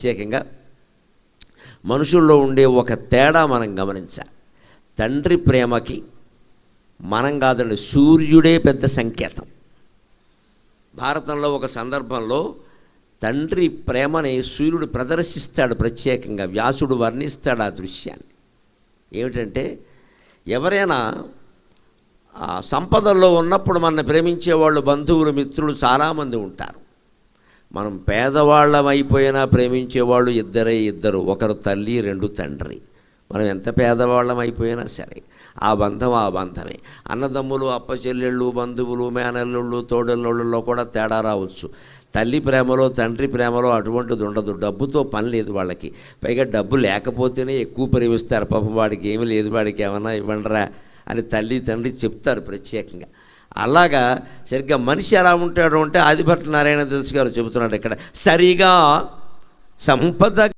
ప్రత్యేకంగా మనుషుల్లో ఉండే ఒక తేడా మనం గమనించాలి తండ్రి ప్రేమకి మనం కాదండి సూర్యుడే పెద్ద సంకేతం. భారతంలో ఒక సందర్భంలో తండ్రి ప్రేమని సూర్యుడు ప్రదర్శిస్తాడు ప్రత్యేకంగా వ్యాసుడు వర్ణిస్తాడు ఆ దృశ్యాన్ని. ఏమిటంటే ఎవరైనా ఆ, సంపదల్లో ఉన్నప్పుడు మన ప్రేమించేవాళ్ళు బంధువులు మిత్రులు చాలామంది ఉంటారు. మనం పేదవాళ్ళం అయిపోయినా ప్రేమించేవాళ్ళు ఇద్దరే ఇద్దరు ఒకరు తల్లి రెండు తండ్రి. మనం ఎంత పేదవాళ్ళం అయిపోయినా సరే ఆ బంధం ఆ బంధమే. అన్నదమ్ములు అప్పచెల్లెళ్ళు బంధువులు మేనల్లుళ్ళు తోడల్లుళ్ళలో కూడా తేడా రావచ్చు. తల్లి ప్రేమలో తండ్రి ప్రేమలో అటువంటిది ఉండదు. డబ్బుతో పని లేదు వాళ్ళకి. పైగా డబ్బు లేకపోతేనే ఎక్కువ ప్రేమిస్తారు. పాపం వాడికి ఏమీ లేదు. వాడికి ఏమన్నా ఇవ్వండిరా అని తల్లి తండ్రి చెప్తారు ప్రత్యేకంగా. అలాగా సరిగ్గా మనిషి ఎలా ఉంటాడు అంటే ఆదిభట్ల నారాయణ దాస్ గారు చెబుతున్నాడు ఇక్కడ. సరిగా సంపద